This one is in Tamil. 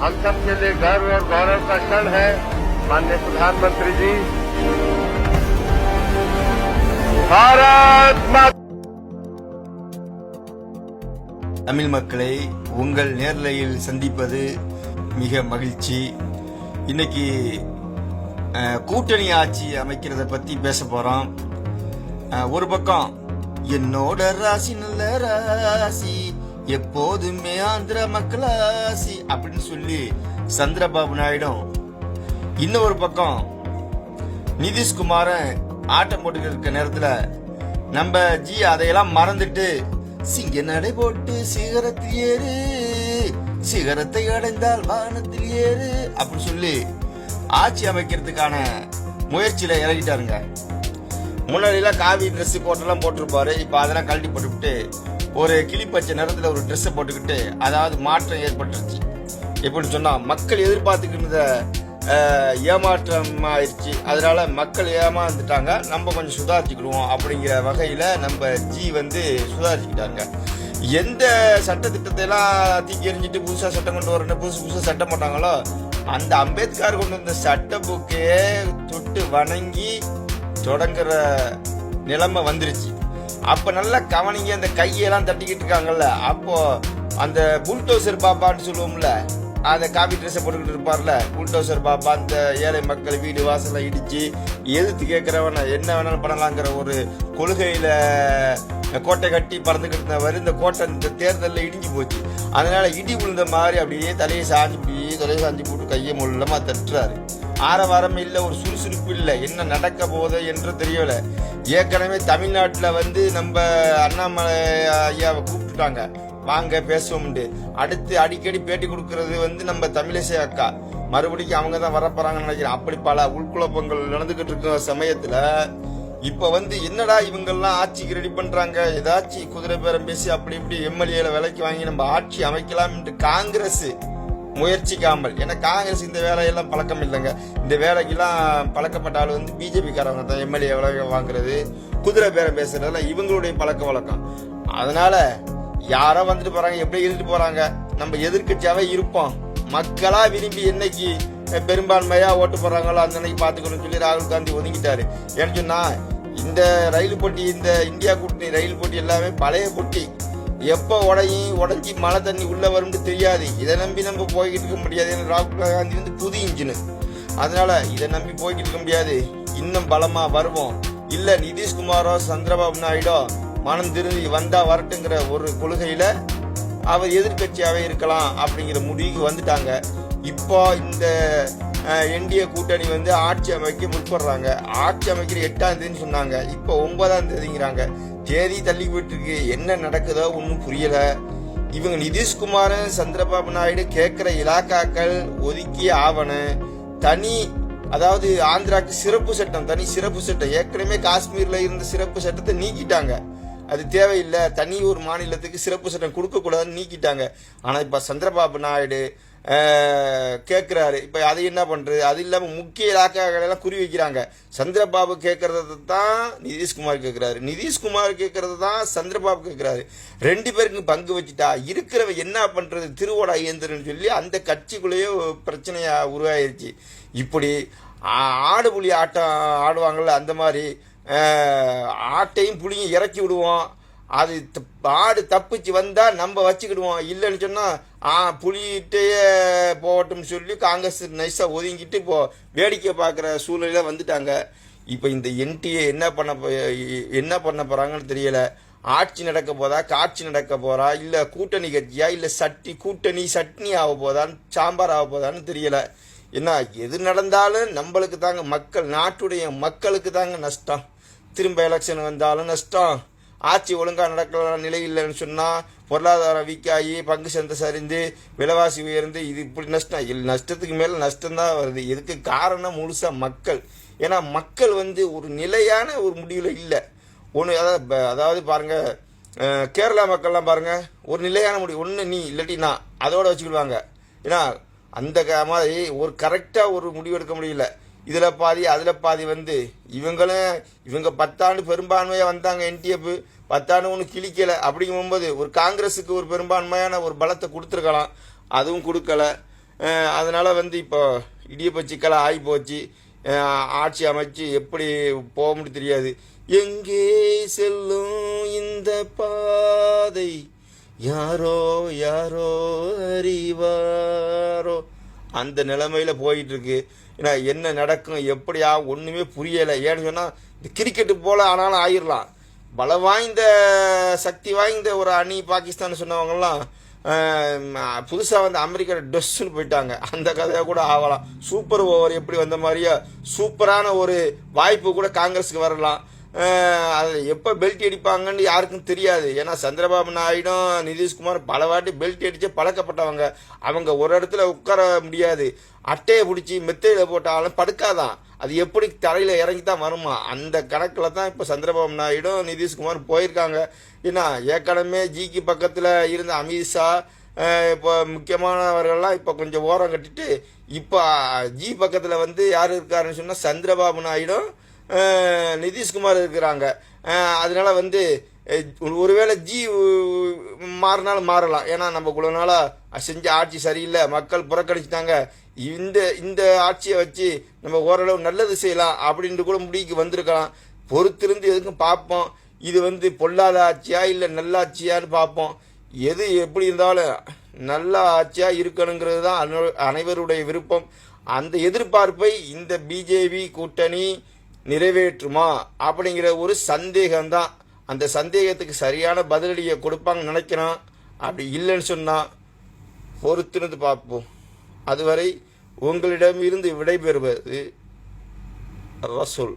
हम सबके लिए गर्व और गौरव का क्षण है माननीय प्रधानमंत्री जी भारत माता தமிழ் மக்களை உங்கள் நேர்லையில் சந்திப்பது மிக மகிழ்ச்சி இன்னைக்கு அஹ், கூட்டணி ஆட்சி அமைக்கிறத பத்தி பேச போறோம் அஹ், ஒரு பக்கம் என்னோட ராசி நல்ல ராசி எப்போதுமே ஆந்திர மக்களாசி அப்படின்னு சொல்லி சந்திரபாபு நாயுடும் இன்னொரு பக்கம் நிதிஷ்குமாரன் ஆட்டம் போட்டுக்கிட்டு இருக்க நேரத்துல நம்ம ஜி அதையெல்லாம் மறந்துட்டு சிங்க நடை போட்டு சிகரத்தில் ஏறு சிகரத்தை அடைந்தால் வானத்தில் ஏறு அப்படின்னு சொல்லி ஆட்சி அமைக்கிறதுக்கான முயற்சியில இறங்கிட்டாருங்க. முன்னாடிலாம் காவி ட்ரெஸ் போட்டெல்லாம் போட்டிருப்பாரு. இப்போ அதெல்லாம் கழட்டி போட்டுவிட்டு ஒரு கிளிப்பச்சை நிறத்துல ஒரு ட்ரெஸ்ஸை போட்டுக்கிட்டு அதாவது மாற்றம் ஏற்பட்டுருச்சு. எப்படின்னு சொன்னால் மக்கள் எதிர்பார்த்துக்கிட்ட ஏமாற்றம் ஆயிடுச்சு அதனால மக்கள் ஏமாந்துட்டாங்க. நம்ம கொஞ்சம் சுதாரிச்சுக்கிடுவோம் அப்படிங்கிற வகையில் நம்ம ஜி வந்து சுதாரிச்சுக்கிட்டாங்க எந்த சட்ட திட்டத்தை எல்லாம் தூக்கி எறிஞ்சிட்டு புதுசாக சட்டம் கொண்டு வரணும் புதுசு புதுசாக சட்டம் போட்டாங்களோ அந்த அம்பேத்கர் கொண்டு வந்த சட்ட புக்கையே தொட்டு வணங்கி தொடங்குற நிலைமை வந்துருச்சு. அப்ப நல்லா கவனிங்க அந்த கையெல்லாம் தட்டிக்கிட்டு இருக்காங்கல்ல அப்போ அந்த புல்டோசர் பாப்பான்னு சொல்லுவோம்ல அந்த காபி ட்ரெஸ்ஸை போட்டுக்கிட்டு இருப்பார்ல புல்டோசர் பாப்பா அந்த ஏழை மக்கள் வீடு வாசலை இடிச்சு எதிர்த்து கேட்கிறவன என்ன வேணாலும் பண்ணலாங்கிற ஒரு கொள்கையில கோட்டை கட்டி பறந்துக்கிட்டு இருந்தவர் இந்த கோட்டை இந்த தேர்தலில் இடிஞ்சு போச்சு. அதனால இடி விழுந்த மாதிரி அப்படியே தலையை சாஞ்சு அப்படியே தலையை சாஞ்சு போட்டு கையை முள்ளமாக தட்டுறாரு. ஆரவாரம் இல்லை ஒரு சுறுசுறுப்பு இல்லை. என்ன நடக்க போகுது என்று தெரியல. ஏற்கனவே தமிழ்நாட்டில் வந்து நம்ம அண்ணாமலை ஐயாவை கூப்பிட்டுட்டாங்க. வாங்க பேசுவோம்ண்டு. அடுத்து அடிக்கடி பேட்டி கொடுக்கறது வந்து நம்ம தமிழிசை அக்கா. மறுபடியும் அவங்க தான் வரப்போறாங்கன்னு நினைக்கிறேன். அப்படி பல உள்குழப்பங்கள் நடந்துகிட்டு இருக்கிற சமயத்தில் இப்ப வந்து என்னடா இவங்கெல்லாம் ஆட்சிக்கு ரெடி பண்றாங்க? ஏதாச்சும் குதிரை பேரம் பேசி அப்படி இப்படி எம்எல்ஏல விலைக்கு வாங்கி நம்ம ஆட்சி அமைக்கலாம் என்று காங்கிரஸ் முயற்சிக்காமல். ஏன்னா காங்கிரஸ் இந்த வேலையெல்லாம் பழக்கம் இல்லைங்க. இந்த வேலைக்கெல்லாம் பழக்கப்பட்ட ஆள் வந்து பிஜேபிக்காரவங்க தான் எம்எல்ஏ விலை வாங்குறது குதிரை பேரம் பேசுறதுலாம் இவங்களுடைய பழக்க வழக்கம். அதனால யாரோ வந்துட்டு போறாங்க எப்படி இருந்துட்டு போறாங்க? நம்ம எதிர்கட்சியாவே இருப்போம். மக்களா விரும்பி என்னைக்கு பெரும்பான்மையாக ஓட்டு போடுறாங்களோ அந்த அன்னைக்கு பார்த்துக்கணும்னு சொல்லி ராகுல் காந்தி ஒதுங்கிட்டாரு. ஏன்னு சொன்னால் இந்த ரயில் போட்டி இந்த இந்தியா கூட்டணி ரயில் போட்டி எல்லாமே பழைய போட்டி. எப்போ உடையும் உடஞ்சி மழை தண்ணி உள்ளே வரும்னு தெரியாது. இதை நம்பி நம்ம போய்கிட்டு இருக்க முடியாது. ஏன்னா ராகுல் காந்தி வந்து புது இன்ஜினு. அதனால் இதை நம்பி போய்கிட்டு இருக்க முடியாது. இன்னும் பலமாக வருவோம். இல்லை நிதிஷ்குமாரோ சந்திரபாபு நாயுடோ மனம் திரும்பி வந்தால் வரட்டுங்கிற ஒரு கொள்கையில் அவர் எதிர்கட்சியாகவே இருக்கலாம் அப்படிங்கிற முடிவுக்கு வந்துட்டாங்க. இப்போ இந்த என்டிஏ கூட்டணி வந்து ஆட்சி அமைக்க முற்படுறாங்க. ஆட்சி அமைக்கிற எட்டாம் தேதின்னு சொன்னாங்க. இப்போ ஒன்பதாம் தேதிங்கிறாங்க. தேதி தள்ளி போயிட்டுருக்கு. என்ன நடக்குதோ ஒன்றும் புரியலை. இவங்க நிதிஷ்குமாரன் சந்திரபாபு நாயுடு கேட்குற இலாக்காக்கள் ஒதுக்கிய ஆவணம் தனி அதாவது ஆந்திராக்கு சிறப்பு சட்டம் தனி சிறப்பு சட்டம். ஏற்கனவே காஷ்மீரில் இருந்த சிறப்பு சட்டத்தை நீக்கிட்டாங்க. அது தேவையில்லை. தனி ஒரு மாநிலத்துக்கு சிறப்பு சட்டம் கொடுக்கக்கூடாதுன்னு நீக்கிட்டாங்க. ஆனால் இப்போ சந்திரபாபு நாயுடு கேட்குறாரு இப்போ அது என்ன பண்ணுறது அது இல்லாமல் முக்கிய இலாக்காக்களெல்லாம் குறி வைக்கிறாங்க. சந்திரபாபு கேட்குறத தான் நிதிஷ்குமார் கேட்குறாரு நிதிஷ்குமார் கேட்குறது தான் சந்திரபாபு கேட்குறாரு ரெண்டு பேருக்கும் பங்கு வச்சுட்டா இருக்கிறவ என்ன பண்ணுறது திருவோட ஐயந்திரன் சொல்லி அந்த கட்சிக்குள்ளேயே ஒரு உருவாயிருச்சு. இப்படி ஆடு புலி ஆட்டம் ஆடுவாங்கள்ல அந்த மாதிரி ஆட்டையும் புலியும் இறக்கி விடுவோம். அது த- ஆடு தப்பிச்சு வந்தா நம்ம வச்சுக்கிடுவோம். இல்லைன்னு சொன்னா ஆ புலிகிட்டே போகட்டும்னு சொல்லி காங்கிரஸ் நைஸா ஒதுங்கிட்டு இப்போ வேடிக்கை பார்க்குற சூழ்நிலையில வந்துட்டாங்க. இப்போ இந்த என்டிஏ என்ன பண்ண என்ன பண்ண போறாங்கன்னு தெரியல. ஆட்சி நடக்க போதா காட்சி நடக்க போறா இல்ல கூட்டணி கட்சியா இல்ல சட்டி கூட்டணி சட்னி ஆக போதான்னு சாம்பார் ஆக போதான்னு தெரியல. என்ன எது நடந்தாலும் நம்மளுக்கு தாங்க மக்கள் நாட்டுடைய மக்களுக்கு தாங்க நஷ்டம். திரும்ப எலெக்ஷன் வந்தாலும் நஷ்டம். ஆட்சி ஒழுங்காக நடக்கிற நிலை இல்லைன்னு சொன்னால் பொருளாதாரம் வீக்காகி பங்கு சந்தை சரிந்து விலைவாசி உயர்ந்து இது இப்படி நஷ்டம். இல்ல நஷ்டத்துக்கு மேலே நஷ்டம் தான் வருது. இதுக்கு காரணம் முழுசாக மக்கள். ஏன்னா மக்கள் வந்து ஒரு நிலையான ஒரு முடிவில் இல்லை. ஒன்று அதாவது அதாவது பாருங்கள் கேரளா மக்கள்லாம் பாருங்கள் ஒரு நிலையான முடிவு. ஒன்று நீ இல்லாட்டி நான். அதோடு வச்சுக்கிடுவாங்க. ஏன்னா அந்த மாதிரி ஒரு கரெக்டாக ஒரு முடிவு எடுக்க முடியல. இதில் பாதி அதில் பாதி வந்து இவங்களும் இவங்க பத்தாண்டு பெரும்பான்மையாக வந்தாங்க என்டிஎஃப் பத்தாண்டு ஒன்று கிழிக்கலை. அப்படிங்கும்போது ஒரு காங்கிரஸுக்கு ஒரு பெரும்பான்மையான ஒரு பலத்தை கொடுத்துருக்கலாம். அதுவும் கொடுக்கல. அதனால் வந்து இப்போ இடியப்ப சிக்கலாக ஆகி போச்சு. ஆட்சி அமைச்சு எப்படி போக முடியும் தெரியாது. எங்கே செல்லும் இந்த பாதை? யாரோ யாரோ அறிவாரோ? அந்த நிலைமையில் போயிட்டுருக்கு. ஏன்னா என்ன நடக்கும் எப்படியா ஒன்றுமே புரியலை. ஏன்னு சொன்னால் இந்த கிரிக்கெட்டு போல் ஆனாலும் ஆயிரலாம். பல வாய்ந்த சக்தி வாய்ந்த ஒரு அணி பாகிஸ்தான் சொன்னவங்கலாம் புதுசாக வந்து அமெரிக்கா டொஸ்ன்னு போயிட்டாங்க. அந்த கதையாக கூட ஆகலாம். சூப்பர் ஓவர் எப்படி வந்த மாதிரியே சூப்பரான ஒரு வாய்ப்பு கூட காங்கிரஸுக்கு வரலாம். அது எப்போ பெல்ட் அடிப்பாங்கன்னு யாருக்கும் தெரியாது. ஏன்னா சந்திரபாபு நாயுடும் நிதிஷ்குமார் பல வாட்டி பெல்ட் அடித்து பழக்கப்பட்டவங்க. அவங்க ஒரு இடத்துல உட்கார முடியாது. அட்டையை பிடிச்சி மெத்தையில் போட்டாலும் படுக்காதான். அது எப்படி தரையில் இறங்கி தான் வருமா? அந்த கணக்கில் தான் இப்போ சந்திரபாபு நாயுடும் நிதிஷ்குமார் போயிருக்காங்க. ஏன்னா ஏற்கனவே ஜிக்கு பக்கத்தில் இருந்த அமித்ஷா இப்போ முக்கியமானவர்கள்லாம் இப்போ கொஞ்சம் ஓரம் கட்டிட்டு இப்போ ஜி பக்கத்தில் வந்து யார் இருக்காருன்னு சொன்னால் சந்திரபாபு நாயுடும் நிதிஷ்குமார் இருக்கிறாங்க. அதனால் வந்து ஒருவேளை ஜி மாறினாலும் மாறலாம். ஏன்னா நம்ம இவ்வளோ நாளாக செஞ்ச ஆட்சி சரியில்லை மக்கள் புறக்கணிச்சிட்டாங்க. இந்த இந்த ஆட்சியை வச்சு நம்ம ஓரளவு நல்லது செய்யலாம் அப்படின்ட்டு கூட முடிவுக்கு வந்திருக்கலாம். பொறுத்திருந்து எதுக்கும் பார்ப்போம். இது வந்து பொல்லாத ஆட்சியா இல்லை நல்லாட்சியான்னு பார்ப்போம். எது எப்படி இருந்தாலும் நல்ல ஆட்சியாக இருக்கணுங்கிறது தான் அனைவருடைய விருப்பம். அந்த எதிர்பார்ப்பை இந்த பிஜேபி கூட்டணி நிறைவேற்றுமா? அப்படிங்கிற ஒரு சந்தேகம்தான். அந்த சந்தேகத்துக்கு சரியான பதிலடியை கொடுப்பாங்கன்னு நினைக்கிறோம் அப்படி இல்லைன்னு சொன்னால் பொறுத்துனது பார்ப்போம். அதுவரை உங்களிடமிருந்து விடைபெறுவது ரசூல்.